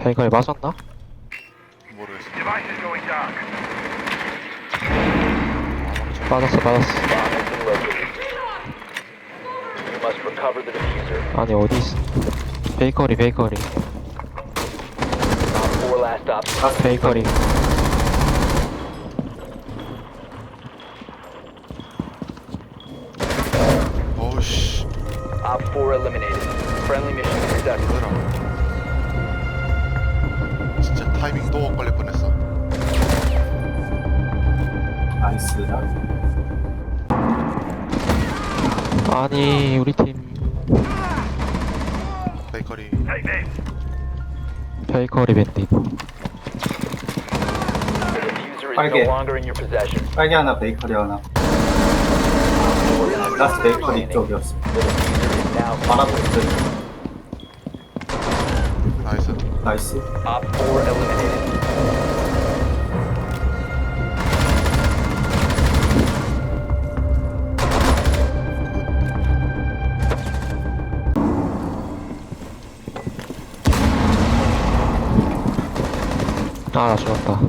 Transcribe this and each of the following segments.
베이커리 맞았나? 모르겠어. 맞았어 맞았어 Bomb has been located. You must recover the diffuser. 아니 어디 있어 베이커리 베이커리 Op 4 last stop. 베이커리 어우씨. Op 4 eliminated. Friendly mission successful. 얘들아. 진짜 타이밍 또 엇갈릴 뻔했어. 나이스. 아니 우리 팀 베이커리. 베이커리 밴딧 is 빨개. no longer in your possession. 빨개 하나, 베이커리 하나. 라스트 베이커리 쪽이었어. The diffuser is now 말하고 있어. 나이스. 나이스. Op 4 eliminated. 아나 죽었다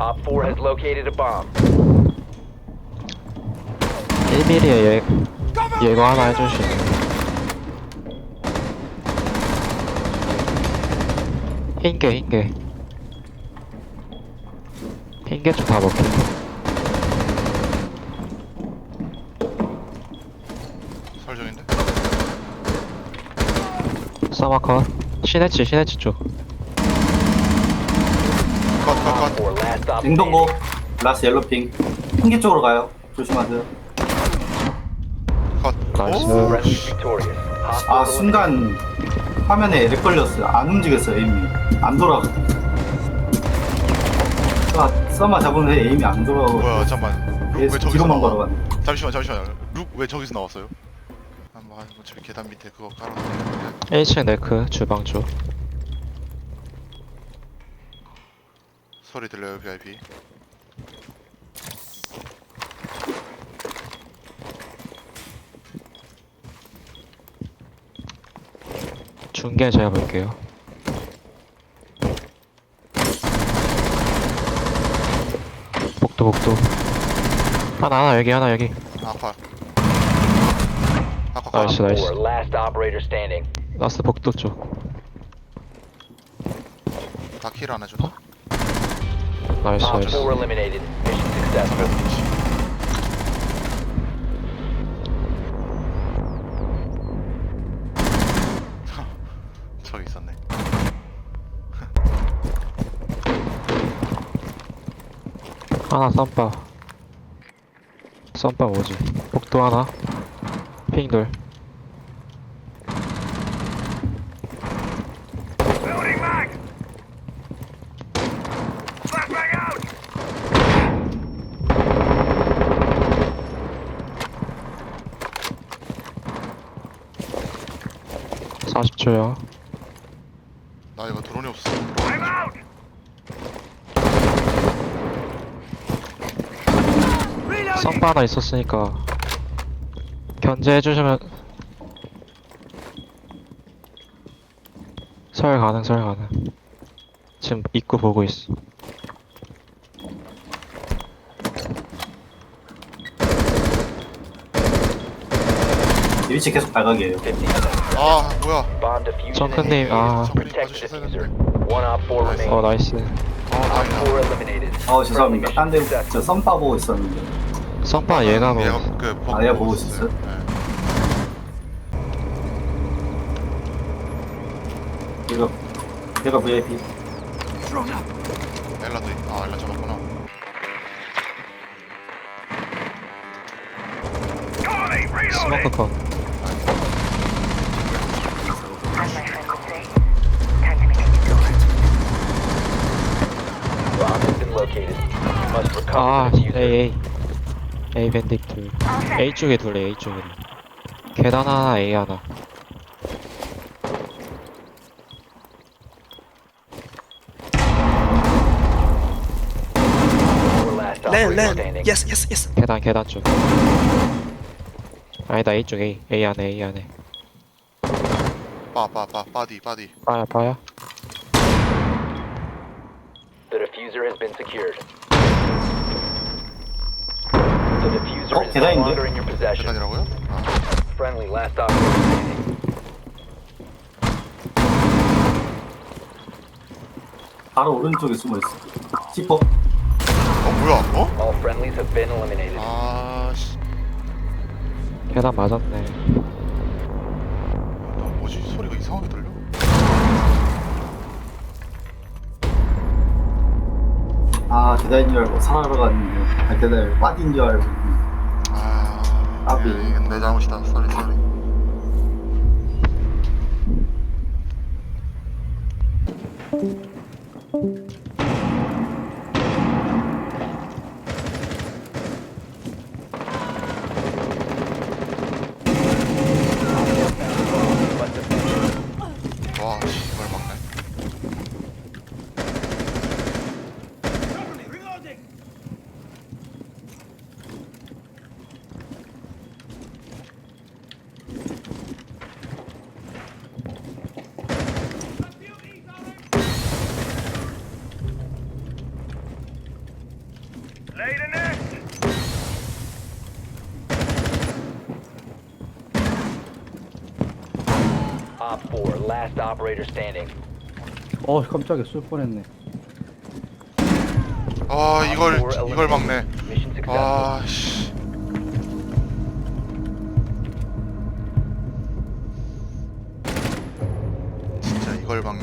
Op 4 has located a bomb. 1mm에 예, 예고 하나 해줄 수 있는 흰개 흰개 흰개 좀다 먹게 설정인데? 서마컷 시네치 시네치 쪽 컷, 컷, Op 컷. 4 last stop. 냉동고. 라스트 옐로핑. 흰개 쪽으로 가요. 조심하세요. 컷. 나이스. 오! 아, 4 순간 화면에 렉 걸렸어요. 안 움직였어요, 에임이. 안 돌아가. 아, 써마 잡으면 에임이 안 돌아가고. 뭐야, 잠깐만. 룩왜 계속 저기서 뒤로만 나와? 걸어가네. 잠시만, 잠시만. 룩 왜 저기서 나왔어요? 한번 한 저기 계단 밑에 그거 깔아놓을게요. 1층 네크 주방 쪽 소리 들려요, VIP? 중계 제가 볼게요 복도 복도 하나 하나 여기 하나 여기 아ኳ. 아ኳ, 나이스 나이스 4 last operator standing. 라스트 복도 쪽 다킬 안 해줬나? 나이스 Op 나이스 4 eliminated. Mission successful. 하나 쌈바. 쌈바 뭐지? 복도 하나? 핑돌. 사십 초요 나 이거 드론이 없어. 쌈바 하나 있었으니까 견제해 주시면 설 가능 설 가능 지금 입구 보고 있어 이 위치 계속 발각이에요. 15 seconds. 아, 뭐야. Bomb 정크님 initiated. 아 Protect the diffuser. One op 4어 remaining. 나이스 어, Op 다행이다. 4 eliminated. 어, 죄송합니다. Friendly 딴 데, mission 저 successful. 썸바 보고 있었는데. 썸바 얘가 뭐 얘가 그 보고 아, 얘가 보고 있었어요? 네. 얘가, 얘가 VIP. 엘라도 있... 아, 엘라 잡았구나. 스모크 컷 Bomb has been located. You must recover 아. A, A. A 밴딕 둘. A 쪽에 둘, A 쪽에 둘. 계단 하나, A 하나. Land. standing. Yes, yes, yes. 계단, 계단 쪽. 아니다, A 쪽, A. A 안에, A 안에. 빠, 빠, 빠, 빠디, 빠디. 빠야, 빠야. diffuser has been secured. Oh, in your possession. 계단이라고요? 아, Friendly last operator standing. 바로 오른쪽에 숨어 있어. 지퍼. 어 뭐야? 어? All friendlies have been eliminated. 아, 씨, 계단 맞았네. 나 뭐지? 소리가 이상하게 들려. 아 계단인 줄 알고 살아러 갔는데 아 계단 빠진 줄 알고. 아, 내 잘못이다. 쏘리 쏘리. Must have 와, 씨, 이걸 막네. Op 4, last operator standing. 어 깜짝이야 쏠 뻔했네 아, 이걸 이걸 막네. eliminated. Mission successful. 아, 씨. 진짜 이걸 막네. 아.